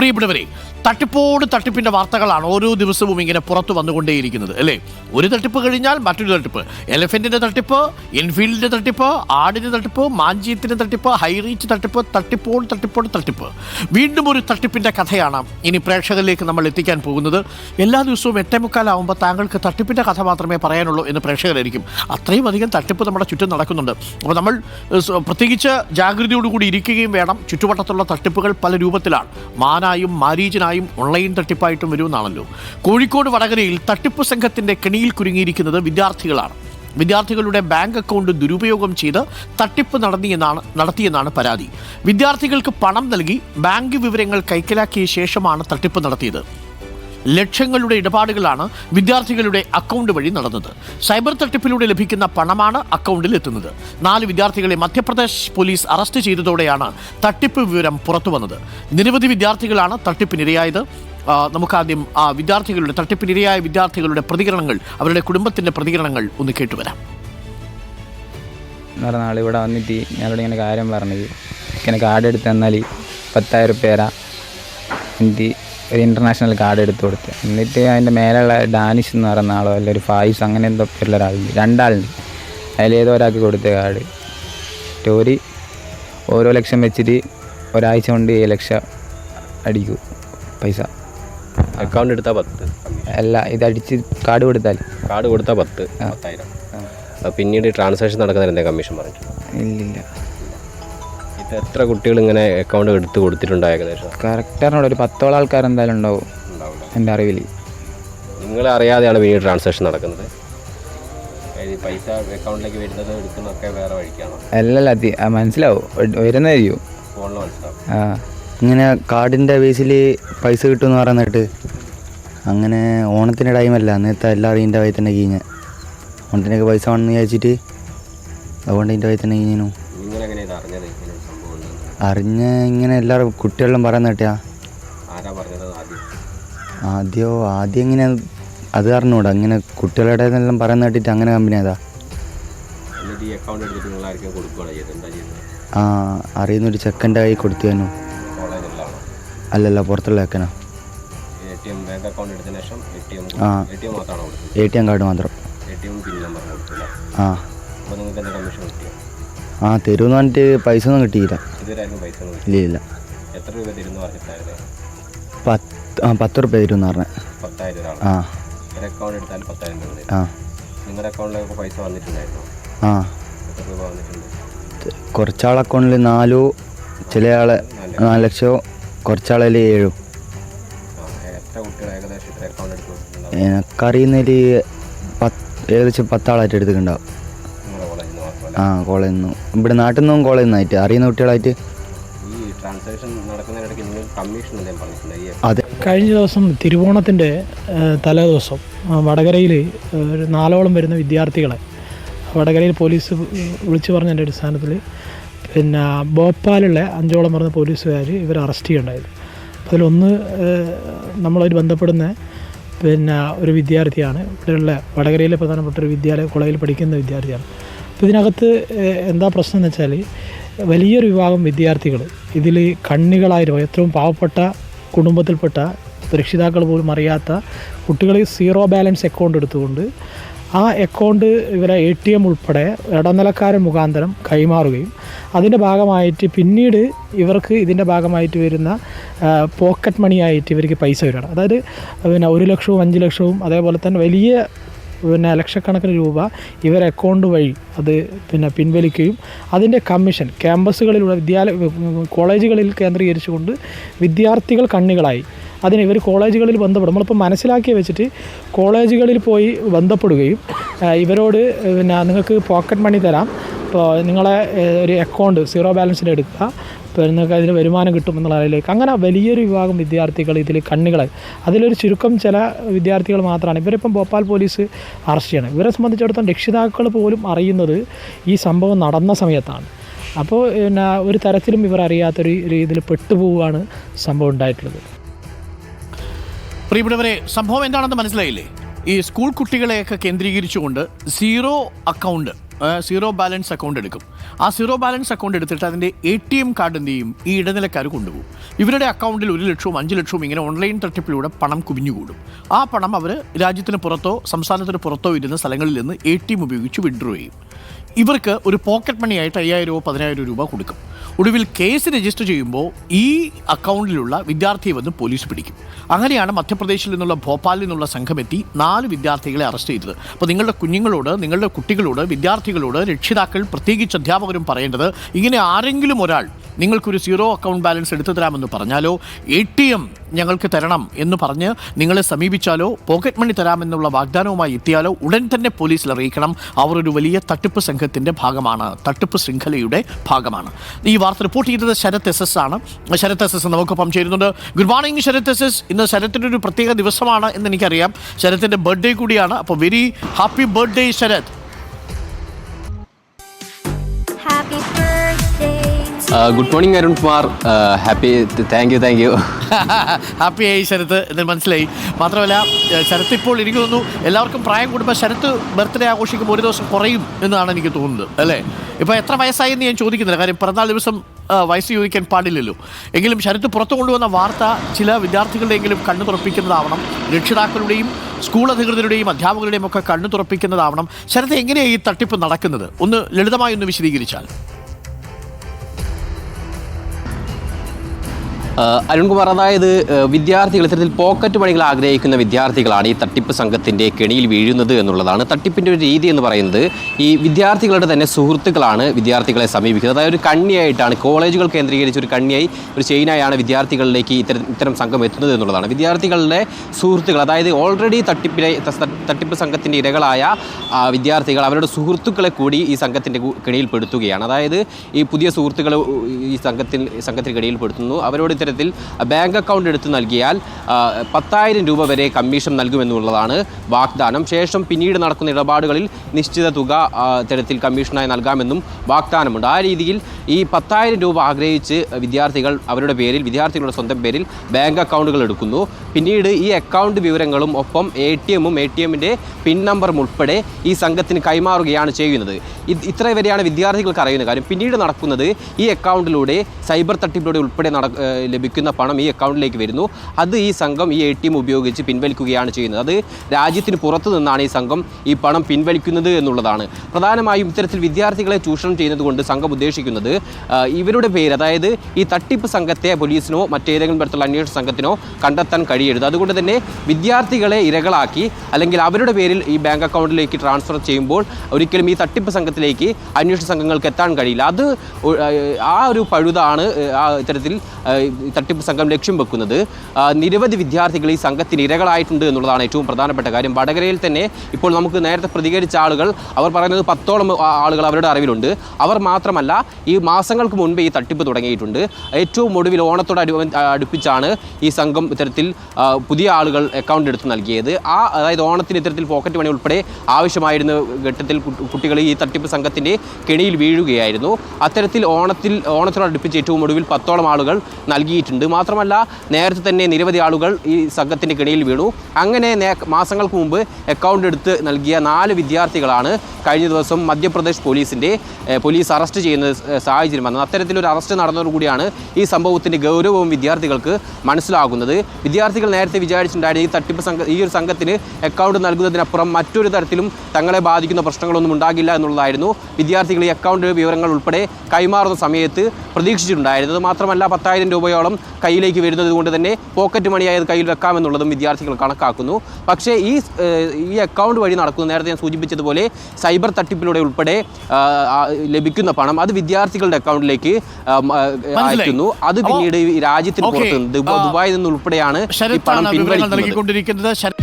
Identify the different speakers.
Speaker 1: പ്രിയപ്പെട്ടവരെ തട്ടിപ്പോട് തട്ടിപ്പിന്റെ വാർത്തകളാണ് ഓരോ ദിവസവും ഇങ്ങനെ പുറത്തു വന്നുകൊണ്ടേയിരിക്കുന്നത് അല്ലേ? ഒരു തട്ടിപ്പ് കഴിഞ്ഞാൽ മറ്റൊരു തട്ടിപ്പ്. എലഫന്റിന്റെ തട്ടിപ്പ് എൻഫീൽഡിന്റെ തട്ടിപ്പ് ആടിന്റെ തട്ടിപ്പ് മാഞ്ചിയത്തിന്റെ തട്ടിപ്പ് ഹൈറീച്ച് തട്ടിപ്പ് തട്ടിപ്പോൾ തട്ടിപ്പോൾ തട്ടിപ്പ്. വീണ്ടും ഒരു തട്ടിപ്പിന്റെ കഥയാണ് ഇനി പ്രേക്ഷകരിലേക്ക് നമ്മൾ എത്തിക്കാൻ പോകുന്നത്. എല്ലാ ദിവസവും എട്ടേ മുക്കാലാവുമ്പോൾ താങ്കൾക്ക് തട്ടിപ്പിന്റെ കഥ മാത്രമേ പറയാനുള്ളൂ എന്ന് പ്രേക്ഷകരായിരിക്കും. അത്രയും അധികം തട്ടിപ്പ് നമ്മുടെ ചുറ്റും നടക്കുന്നുണ്ട്. അപ്പോൾ നമ്മൾ പ്രത്യേകിച്ച് ജാഗ്രതയോടുകൂടി ഇരിക്കുകയും വേണം. ചുറ്റുവട്ടത്തുള്ള തട്ടിപ്പുകൾ പല രൂപത്തിലാണ്. മാനായും മാരീചനായും ഓൺലൈൻ തട്ടിപ്പായിട്ടും വരുമെന്നാണല്ലോ. കോഴിക്കോട് വടകരയിൽ തട്ടിപ്പ് സംഘത്തിന്റെ കെണിയിൽ കുരുങ്ങിയിരിക്കുന്നത് വിദ്യാർത്ഥികളാണ്. വിദ്യാർത്ഥികളുടെ ബാങ്ക് അക്കൗണ്ട് ദുരുപയോഗം ചെയ്ത് തട്ടിപ്പ് നടത്തിയെന്നാണ് നടത്തിയെന്നാണ് പരാതി. വിദ്യാർത്ഥികൾക്ക് പണം നൽകി ബാങ്ക് വിവരങ്ങൾ കൈക്കലാക്കിയ ശേഷമാണ് തട്ടിപ്പ് നടത്തിയത്. ലക്ഷങ്ങളുടെ ഇടപാടുകളാണ് വിദ്യാർത്ഥികളുടെ അക്കൗണ്ട് വഴി നടന്നത്. സൈബർ തട്ടിപ്പിലൂടെ ലഭിക്കുന്ന പണമാണ് അക്കൗണ്ടിൽ എത്തുന്നത്. നാല് വിദ്യാർത്ഥികളെ മധ്യപ്രദേശ് പോലീസ് അറസ്റ്റ് ചെയ്തതോടെയാണ് തട്ടിപ്പ് വിവരം പുറത്തുവന്നത്. നിരവധി വിദ്യാർത്ഥികളാണ് തട്ടിപ്പിനിരയായത്. നമുക്കാദ്യം ആ വിദ്യാർത്ഥികളുടെ തട്ടിപ്പിനിരയായ വിദ്യാർത്ഥികളുടെ പ്രതികരണങ്ങൾ അവരുടെ കുടുംബത്തിന്റെ പ്രതികരണങ്ങൾ ഒന്ന് കേട്ടുവരാം.
Speaker 2: എന്ന് പറഞ്ഞ ആൾ ഇവിടെ വന്നിട്ട് ഞാനോട് ഇങ്ങനെ കാര്യം പറഞ്ഞത്. ഇങ്ങനെ കാർഡ് എടുത്ത് തന്നാൽ പത്തായിരം പേരാ എന്നിട്ട് ഒരു ഇന്റർനാഷണൽ കാർഡ് എടുത്തു കൊടുത്ത്. എന്നിട്ട് അതിന്റെ മേലെയുള്ള ഡാനിഷ് എന്ന് പറയുന്ന ആളോ അല്ല ഒരു ഫായിസ് അങ്ങനെ എന്തോ പേരുള്ള ഒരാളുണ്ട് രണ്ടാളുണ്ട്. അതിലേതോ ഒരാൾക്ക് കൊടുത്ത കാർഡ് ടോരി ഓരോ ലക്ഷം വെച്ചിട്ട് ഒരാഴ്ച കൊണ്ട് ഏഴ് ലക്ഷം അടിക്കൂ പൈസ.
Speaker 3: അക്കൗണ്ട് എടുത്താൽ പത്ത്.
Speaker 2: അല്ല ഇത് അടിച്ച് കാർഡ് കൊടുത്താൽ.
Speaker 3: കാർഡ് കൊടുത്താൽ പത്ത് പത്തായിരം. പിന്നീട് ട്രാൻസാക്ഷൻ നടക്കുന്നതിന് എന്താ കമ്മീഷൻ പറഞ്ഞു
Speaker 2: ഇല്ലില്ല.
Speaker 3: എത്ര കുട്ടികൾ ഇങ്ങനെ അക്കൗണ്ട് എടുത്ത് കൊടുത്തിട്ടുണ്ട് ഏകദേശം?
Speaker 2: കറക്റ്റാണ് ഒരു പത്തോളം ആൾക്കാർ എന്തായാലും ഉണ്ടാവും എന്റെ അറിവിൽ.
Speaker 3: നിങ്ങൾ അറിയാതെയാണ് പിന്നീട് ട്രാൻസാക്ഷൻ നടക്കുന്നത്? പൈസ അക്കൗണ്ടിലേക്ക് വരുന്നത് എടുക്കുന്നതൊക്കെ വേറെ വഴിക്കാണോ?
Speaker 2: അല്ലല്ല മനസ്സിലാവും. വരുന്നതായിരിക്കും
Speaker 3: ഫോണിൽ മനസ്സിലാവും.
Speaker 2: ആ.
Speaker 4: ഇങ്ങനെ കാർഡിന്റെ ബേസിൽ പൈസ കിട്ടുമെന്ന് പറയുന്നിട്ട് അങ്ങനെ ഓണത്തിന്റെ ടൈമല്ല അന്നത്തെ എല്ലാ ഇതിന്റെ വഴി തന്നെ കീഞ്ഞ്. ഓണത്തിനൊക്കെ പൈസ വേണമെന്ന് വിചാരിച്ചിട്ട് അതുകൊണ്ട് ഇതിന്റെ വഴി തന്നെ കീഞ്ഞു
Speaker 3: അറിഞ്ഞത് ഇങ്ങനെ ഒരു സംഭവം ഉണ്ടെന്ന്
Speaker 4: അറിഞ്ഞ ഇങ്ങനെ എല്ലാവരും കുട്ടികളിലും പറയുന്ന കേട്ടാ
Speaker 3: ആദ്യോ? ആദ്യം?
Speaker 4: ആദ്യമോ ആദ്യം ഇങ്ങനെ അത് അറിഞ്ഞൂടാ. ഇങ്ങനെ കുട്ടികളുടെ എല്ലാം പറയുന്ന കേട്ടിട്ട് അങ്ങനെ കമ്പനി അതാ
Speaker 3: ആ
Speaker 4: ആ അറിയുന്നൊരു ചെക്കന്റെ കൈ കൊടുത്തു തന്നു അല്ലല്ല പുറത്തുള്ള ചെക്കനാ. ആ.
Speaker 3: എ ടി എം
Speaker 4: കാർഡ് മാത്രം. ആ. ആ തരുമെന്ന് പറഞ്ഞിട്ട് പൈസ ഒന്നും കിട്ടിയില്ല. ഇല്ല ഇല്ല
Speaker 3: എത്ര രൂപ തരുമെന്ന് പറഞ്ഞിട്ടായിരുന്നു
Speaker 4: പത്ത് ആ പത്ത് റുപ്യ തരുമെന്ന് പറഞ്ഞേ.
Speaker 3: പത്തായിരം ഒരാൾ
Speaker 4: ആ.
Speaker 3: ഒരു അക്കൗണ്ട് എടുത്താൽ പത്തായിരം രൂപ
Speaker 4: ആ.
Speaker 3: നിങ്ങളുടെ അക്കൗണ്ടിലേക്ക് പൈസ വന്നിട്ടുണ്ടായിരുന്നു?
Speaker 4: ആ.
Speaker 3: എത്ര രൂപ വന്നിട്ടുണ്ട്?
Speaker 4: കുറച്ചാൾ അക്കൗണ്ടിൽ നാലോ ചില ആളെ നാല് ലക്ഷമോ കുറച്ചാളിൽ ഏഴോ.
Speaker 3: എത്ര കുട്ടികൾ ഏകദേശം എത്ര അക്കൗണ്ട്
Speaker 4: എനിക്കറിയുന്നതിൽ പത്ത് ഏകദേശം പത്താളായിട്ട് എടുത്തിട്ടുണ്ടാവും. ആ കോളേജിൽ നിന്നും ഇവിടെ നാട്ടിൽ നിന്നും കോളേജിൽ നിന്നായിട്ട് അറിയുന്ന കുട്ടികളായിട്ട്?
Speaker 3: ഈ ട്രാൻസാക്ഷൻ നടക്കുന്നതിനിടയ്ക്ക് നിങ്ങൾ കമ്മീഷൻ എന്തെങ്കിലും പറഞ്ഞിട്ടുണ്ട്
Speaker 4: അതെ.
Speaker 5: കഴിഞ്ഞ ദിവസം തിരുവോണത്തിന്റെ തലേ ദിവസം വടകരയിൽ ഒരു നാലോളം വരുന്ന വിദ്യാർത്ഥികളെ വടകരയിൽ പോലീസ് വിളിച്ചു പറഞ്ഞതിന്റെ അടിസ്ഥാനത്തിൽ പിന്നെ ഭോപ്പാലുള്ള അഞ്ചോളം പറഞ്ഞ പോലീസുകാർ ഇവർ അറസ്റ്റ് ചെയ്യുണ്ടായത്. അതിലൊന്ന് നമ്മളൊരു നമ്മളതിൽ ബന്ധപ്പെടുന്ന പിന്നെ ഒരു വിദ്യാർത്ഥിയാണ്. ഇവിടെയുള്ള വടകരയിലെ പ്രധാനപ്പെട്ട ഒരു വിദ്യാലയ കോളേജിൽ പഠിക്കുന്ന വിദ്യാർത്ഥിയാണ്. അപ്പോൾ ഇതിനകത്ത് എന്താ പ്രശ്നം എന്ന് വെച്ചാൽ വലിയൊരു വിഭാഗം വിദ്യാർത്ഥികൾ ഇതിൽ കണ്ണികളായിരുന്നു. ഏറ്റവും പാവപ്പെട്ട കുടുംബത്തിൽപ്പെട്ട രക്ഷിതാക്കൾ പോലും അറിയാത്ത കുട്ടികൾ സീറോ ബാലൻസ് അക്കൗണ്ട് എടുത്തുകൊണ്ട് ആ അക്കൗണ്ട് ഇവരെ എ ടി എം ഉൾപ്പെടെ ഇടനിലക്കാരൻ മുഖാന്തരം കൈമാറുകയും അതിന്റെ ഭാഗമായിട്ട് പിന്നീട് ഇവർക്ക് ഇതിന്റെ ഭാഗമായിട്ട് വരുന്ന പോക്കറ്റ് മണിയായിട്ട് ഇവർക്ക് പൈസ വരികയാണ്. അതായത് പിന്നെ ഒരു ലക്ഷവും അഞ്ച് ലക്ഷവും അതേപോലെ തന്നെ വലിയ പിന്നെ ലക്ഷക്കണക്കിന് രൂപ ഇവർ അക്കൗണ്ട് വഴി അത് പിന്നെ പിൻവലിക്കുകയും അതിന്റെ കമ്മീഷൻ ക്യാമ്പസുകളിലുള്ള വിദ്യാലയ കോളേജുകളിൽ കേന്ദ്രീകരിച്ചുകൊണ്ട് വിദ്യാർത്ഥികൾ കണ്ണികളായി. അതിന് ഇവർ കോളേജുകളിൽ ബന്ധപ്പെടും. നമ്മളിപ്പോൾ മനസ്സിലാക്കി വെച്ചിട്ട് കോളേജുകളിൽ പോയി ബന്ധപ്പെടുകയും ഇവരോട് പിന്നെ നിങ്ങൾക്ക് പോക്കറ്റ് മണി തരാം. ഇപ്പോൾ നിങ്ങളെ ഒരു അക്കൗണ്ട് സീറോ ബാലൻസിൽ എടുക്കുക. ഇപ്പോൾ നിങ്ങൾക്ക് അതിന് വരുമാനം കിട്ടും എന്നുള്ള നിലയിലേക്ക്. അങ്ങനെ വലിയൊരു വിഭാഗം വിദ്യാർത്ഥികൾ ഇതിൽ കണ്ണികളായി അതിലൊരു ചുരുക്കം ചില വിദ്യാർത്ഥികൾ മാത്രമാണ് ഇവരിപ്പം ഭോപ്പാൽ പോലീസ് അറസ്റ്റ് ചെയ്യണം ഇവരെ സംബന്ധിച്ചിടത്തോളം രക്ഷിതാക്കൾ പോലും അറിയുന്നത് ഈ സംഭവം നടന്ന സമയത്താണ്. അപ്പോൾ പിന്നെ ഒരു തരത്തിലും ഇവർ അറിയാത്തൊരു രീതിയിൽ പെട്ടുപോവുകയാണ് സംഭവം ഉണ്ടായിട്ടുള്ളത്.
Speaker 1: പ്രിയപ്പെട്ടവരെ സംഭവം എന്താണെന്ന് മനസ്സിലായില്ലേ? ഈ സ്കൂൾ കുട്ടികളെയൊക്കെ കേന്ദ്രീകരിച്ചുകൊണ്ട് zero account zero balance account എടുക്കും. ആ സീറോ ബാലൻസ് അക്കൗണ്ട് എടുത്തിട്ട് അതിന്റെ എ ടി എം കാർഡ് എന്ത് ചെയ്യും? ഈ ഇടനിലക്കാർ കൊണ്ടുപോകും. ഇവരുടെ അക്കൗണ്ടിൽ ഒരു ലക്ഷവും അഞ്ച് ലക്ഷവും ഇങ്ങനെ ഓൺലൈൻ തട്ടിപ്പിലൂടെ പണം കുവിഞ്ഞുകൂടും ആ പണം അവർ രാജ്യത്തിന് പുറത്തോ സംസ്ഥാനത്തിന് പുറത്തോ ഇരുന്ന സ്ഥലങ്ങളിൽ നിന്ന് എ ടി എം ഉപയോഗിച്ച് വിഡ്രോ ചെയ്യും. ഇവർക്ക് ഒരു പോക്കറ്റ് മണി ആയിട്ട് രൂപ പതിനായിരം രൂപ കൊടുക്കും. ഒടുവിൽ കേസ് രജിസ്റ്റർ ചെയ്യുമ്പോൾ ഈ അക്കൗണ്ടിലുള്ള വിദ്യാർത്ഥിയെ വന്ന് പോലീസ് പിടിക്കും. അങ്ങനെയാണ് മധ്യപ്രദേശിൽ നിന്നുള്ള ഭോപ്പാലിൽ നിന്നുള്ള സംഘമെത്തി നാല് വിദ്യാർത്ഥികളെ അറസ്റ്റ് ചെയ്തത്. അപ്പോൾ നിങ്ങളുടെ കുഞ്ഞുങ്ങളോട് നിങ്ങളുടെ കുട്ടികളോട് വിദ്യാർത്ഥികളോട് രക്ഷിതാക്കൾ പ്രത്യേകിച്ച് അധ്യാപകരും പറയേണ്ടത് ഇങ്ങനെ ആരെങ്കിലും ഒരാൾ നിങ്ങൾക്കൊരു സീറോ അക്കൗണ്ട് ബാലൻസ് എടുത്തു തരാമെന്ന് പറഞ്ഞാലോ എ ടി എം ഞങ്ങൾക്ക് തരണം എന്ന് പറഞ്ഞ് നിങ്ങളെ സമീപിച്ചാലോ പോക്കറ്റ് മണി തരാമെന്നുള്ള വാഗ്ദാനവുമായി എത്തിയാലോ ഉടൻ തന്നെ പോലീസിൽ അറിയിക്കണം. അവർ ഒരു വലിയ തട്ടിപ്പ് സംഘത്തിന്റെ ഭാഗമാണ്. തട്ടിപ്പ് ശൃംഖലയുടെ ഭാഗമാണ്. ഈ വാർത്ത റിപ്പോർട്ട് ചെയ്തത് ശരത് എസ് എസ് ആണ്. ശരത് എസ് എസ് നമുക്കൊപ്പം ചേരുന്നുണ്ട്. Good morning Sarath S S. ഇന്ന് ശരത്തിന്റെ ഒരു പ്രത്യേക ദിവസമാണ് എന്ന് എനിക്കറിയാം. ശരത്തിന്റെ ബർത്ത്ഡേ കൂടിയാണ്. അപ്പോൾ very happy birthday Sarath.
Speaker 3: Good morning Arun Kumar happy thank you thank you
Speaker 1: happy ആയി ശരത്ത് എന്ന് മനസ്സിലായി. മാത്രമല്ല ശരത്ത് ഇപ്പോൾ എനിക്ക് തോന്നുന്നു എല്ലാവർക്കും പ്രായം കൂടുമ്പോൾ ശരത്ത് ബർത്ത്ഡേ ആഘോഷിക്കുമ്പോൾ ഒരു ദിവസം കുറയും എന്നാണ് എനിക്ക് തോന്നുന്നത് അല്ലേ? ഇപ്പോൾ എത്ര വയസ്സായി എന്ന് ഞാൻ ചോദിക്കുന്നില്ല. കാര്യം പിറന്നാൾ ദിവസം വയസ്സ് ചോദിക്കാൻ പാടില്ലല്ലോ. എങ്കിലും ശരത്ത് പുറത്തു കൊണ്ടുവന്ന വാർത്ത ചില വിദ്യാർത്ഥികളുടെയെങ്കിലും കണ്ണു തുറപ്പിക്കുന്നതാവണം. രക്ഷിതാക്കളുടെയും സ്കൂൾ അധികൃതരുടെയും അധ്യാപകരുടെയും ഒക്കെ കണ്ണു തുറപ്പിക്കുന്നതാവണം. ശരത്ത് എങ്ങനെയാണ് ഈ തട്ടിപ്പ് നടക്കുന്നത്? ഒന്ന് ലളിതമായി ഒന്ന് വിശദീകരിച്ചാൽ.
Speaker 3: അരുൺകുമാർ അതായത് വിദ്യാർത്ഥികൾ ഇത്തരത്തിൽ പോക്കറ്റ് പണികൾ ആഗ്രഹിക്കുന്ന വിദ്യാർത്ഥികളാണ് ഈ തട്ടിപ്പ് സംഘത്തിന്റെ കെണിയിൽ വീഴുന്നത് എന്നുള്ളതാണ്. തട്ടിപ്പിന്റെ ഒരു രീതി എന്ന് പറയുന്നത് ഈ വിദ്യാർത്ഥികളുടെ തന്നെ സുഹൃത്തുക്കളാണ് വിദ്യാർത്ഥികളെ സമീപിക്കുന്നത്. അതായത് ഒരു കണ്ണിയായിട്ടാണ് കോളേജുകൾ കേന്ദ്രീകരിച്ച് ഒരു കണ്ണിയായി ഒരു ചെയിനായാണ് വിദ്യാർത്ഥികളിലേക്ക് ഇത്തരം ഇത്തരം സംഘം എത്തുന്നത് എന്നുള്ളതാണ്. വിദ്യാർത്ഥികളുടെ സുഹൃത്തുക്കൾ അതായത് ഓൾറെഡി തട്ടിപ്പിലെ തട്ടിപ്പ് സംഘത്തിന്റെ ഇരകളായ വിദ്യാർത്ഥികൾ അവരുടെ സുഹൃത്തുക്കളെ കൂടി ഈ സംഘത്തിന്റെ കു- കെണിയിൽ പെടുത്തുകയാണ്. അതായത് ഈ പുതിയ സുഹൃത്തുക്കൾ ഈ സംഘത്തിൽ സംഘത്തിന് കെണിയിൽ പെടുത്തുന്നു. അവരോട് ഇത്തരത്തിൽ ബാങ്ക് അക്കൗണ്ട് എടുത്ത് നൽകിയാൽ പത്തായിരം രൂപ വരെ കമ്മീഷൻ നൽകുമെന്നുള്ളതാണ് വാഗ്ദാനം. ശേഷം പിന്നീട് നടക്കുന്ന ഇടപാടുകളിൽ നിശ്ചിത തുക തരത്തിൽ കമ്മീഷനായി നൽകാമെന്നും വാഗ്ദാനമുണ്ട്. ആ രീതിയിൽ ഈ പത്തായിരം രൂപ ആഗ്രഹിച്ച് വിദ്യാർത്ഥികൾ അവരുടെ പേരിൽ വിദ്യാർത്ഥികളുടെ സ്വന്തം പേരിൽ ബാങ്ക് അക്കൗണ്ടുകൾ എടുക്കുന്നു. പിന്നീട് ഈ അക്കൗണ്ട് വിവരങ്ങളും ഒപ്പം എ ടി എമ്മും എ ടി എമ്മിന്റെ പിൻ നമ്പറും ഉൾപ്പെടെ ഈ സംഘത്തിന് കൈമാറുകയാണ് ചെയ്യുന്നത്. ഇത് ഇത്ര വരെയാണ് വിദ്യാർത്ഥികൾക്ക് അറിയുന്ന കാര്യം. പിന്നീട് നടക്കുന്നത് ഈ അക്കൗണ്ടിലൂടെ സൈബർ തട്ടിപ്പിലൂടെ ഉൾപ്പെടെ നട ലഭിക്കുന്ന പണം ഈ അക്കൗണ്ടിലേക്ക് വരുന്നു. അത് ഈ സംഘം ഈ എ ടി എം ഉപയോഗിച്ച് പിൻവലിക്കുകയാണ് ചെയ്യുന്നത്. അത് രാജ്യത്തിന് പുറത്തു നിന്നാണ് ഈ സംഘം ഈ പണം പിൻവലിക്കുന്നത് എന്നുള്ളതാണ്. പ്രധാനമായും ഇത്തരത്തിൽ വിദ്യാർത്ഥികളെ ചൂഷണം ചെയ്യുന്നതുകൊണ്ട് സംഘം ഉദ്ദേശിക്കുന്നത് ഇവരുടെ പേര് അതായത് ഈ തട്ടിപ്പ് സംഘത്തെ പോലീസിനോ മറ്റേതെങ്കിലും തരത്തിലുള്ള അന്വേഷണ സംഘത്തിനോ കണ്ടെത്താൻ കഴിയരുത്. അതുകൊണ്ട് തന്നെ വിദ്യാർത്ഥികളെ ഇരകളാക്കി അല്ലെങ്കിൽ അവരുടെ പേരിൽ ഈ ബാങ്ക് അക്കൗണ്ടിലേക്ക് ട്രാൻസ്ഫർ ചെയ്യുമ്പോൾ ഒരിക്കലും ഈ തട്ടിപ്പ് സംഘത്തിലേക്ക് അന്വേഷണ സംഘങ്ങൾക്ക് എത്താൻ കഴിയില്ല. അത് ആ ഒരു പഴുതാണ് ആ ഇത്തരത്തിൽ തട്ടിപ്പ് സംഘം ലക്ഷ്യം വെക്കുന്നത്. നിരവധി വിദ്യാർത്ഥികൾ ഈ സംഘത്തിന് ഇരകളായിട്ടുണ്ട് എന്നുള്ളതാണ് ഏറ്റവും പ്രധാനപ്പെട്ട കാര്യം. വടകരയിൽ തന്നെ ഇപ്പോൾ നമുക്ക് നേരത്തെ പ്രതികരിച്ച ആളുകൾ അവർ പറയുന്നത് പത്തോളം ആളുകൾ അവരുടെ അറിവിലുണ്ട്. അവർ മാത്രമല്ല ഈ മാസങ്ങൾക്ക് മുൻപേ ഈ തട്ടിപ്പ് തുടങ്ങിയിട്ടുണ്ട്. ഏറ്റവും ഒടുവിൽ ഓണത്തോട് അടു അടുപ്പിച്ചാണ് ഈ സംഘം ഇത്തരത്തിൽ പുതിയ ആളുകൾ അക്കൗണ്ട് എടുത്ത് നൽകിയത്. ആ അതായത് ഓണത്തിന് ഇത്തരത്തിൽ പോക്കറ്റ് മണി ഉൾപ്പെടെ ആവശ്യമായിരുന്ന ഘട്ടത്തിൽ കുട്ടികൾ ഈ തട്ടിപ്പ് സംഘത്തിന്റെ കെണിയിൽ വീഴുകയായിരുന്നു. അത്തരത്തിൽ ഓണത്തിൽ ഓണത്തിനോടടുപ്പിച്ച് ഏറ്റവും ഒടുവിൽ പത്തോളം ആളുകൾ നൽകിയിട്ടുണ്ട്. മാത്രമല്ല നേരത്തെ തന്നെ നിരവധി ആളുകൾ ഈ സംഘത്തിന്റെ കെണിയിൽ വീണു. അങ്ങനെ മാസങ്ങൾക്ക് മുമ്പ് അക്കൗണ്ട് എടുത്ത് നൽകിയ നാല് വിദ്യാർത്ഥികളാണ് കഴിഞ്ഞ ദിവസം മധ്യപ്രദേശ് പോലീസിന്റെ പോലീസ് അറസ്റ്റ് ചെയ്യുന്ന സാഹചര്യം വന്നത്. അത്തരത്തിലൊരു അറസ്റ്റ് നടന്നതോടുകൂടിയാണ് ഈ സംഭവത്തിന്റെ ഗൗരവവും വിദ്യാർത്ഥികൾക്ക് മനസ്സിലാകുന്നത്. വിദ്യാർത്ഥികൾ നേരത്തെ വിചാരിച്ചിട്ടുണ്ടായിരുന്നു ഈ തട്ടിപ്പ് സംഘ ഈ ഒരു സംഘത്തിന് അക്കൗണ്ട് നൽകുന്നതിനപ്പുറം മറ്റൊരു തരത്തിലും തങ്ങളെ ബാധിക്കുന്ന പ്രശ്നങ്ങളൊന്നും ഉണ്ടാകില്ല എന്നുള്ളതായിരുന്നു വിദ്യാർത്ഥികൾ ഈ അക്കൗണ്ട് വിവരങ്ങൾ ഉൾപ്പെടെ കൈമാറുന്ന സമയത്ത് പ്രതീക്ഷിച്ചിട്ടുണ്ടായിരുന്നത്. മാത്രമല്ല പത്തായിരം രൂപയോളം കയ്യിലേക്ക് വരുന്നത് കൊണ്ട് തന്നെ പോക്കറ്റ് മണിയായി അത് കയ്യിൽ വെക്കാമെന്നുള്ളതും വിദ്യാർത്ഥികൾ കണക്കാക്കുന്നു. പക്ഷേ ഈ ഈ അക്കൗണ്ട് വഴി നടക്കുന്ന. നേരത്തെ ഞാൻ സൂചിപ്പിച്ചതുപോലെ സൈബർ തട്ടിപ്പിലൂടെ ഉൾപ്പെടെ ലഭിക്കുന്ന പണം അത് വിദ്യാർത്ഥികളുടെ അക്കൗണ്ടിലേക്ക്. അയക്കുന്നു. അത് പിന്നീട് രാജ്യത്തിന് പുറത്ത് ദുബായിൽ നിന്ന് ഉൾപ്പെടെയാണ് ഈ പണം പിൻവലിക്കുന്നത്.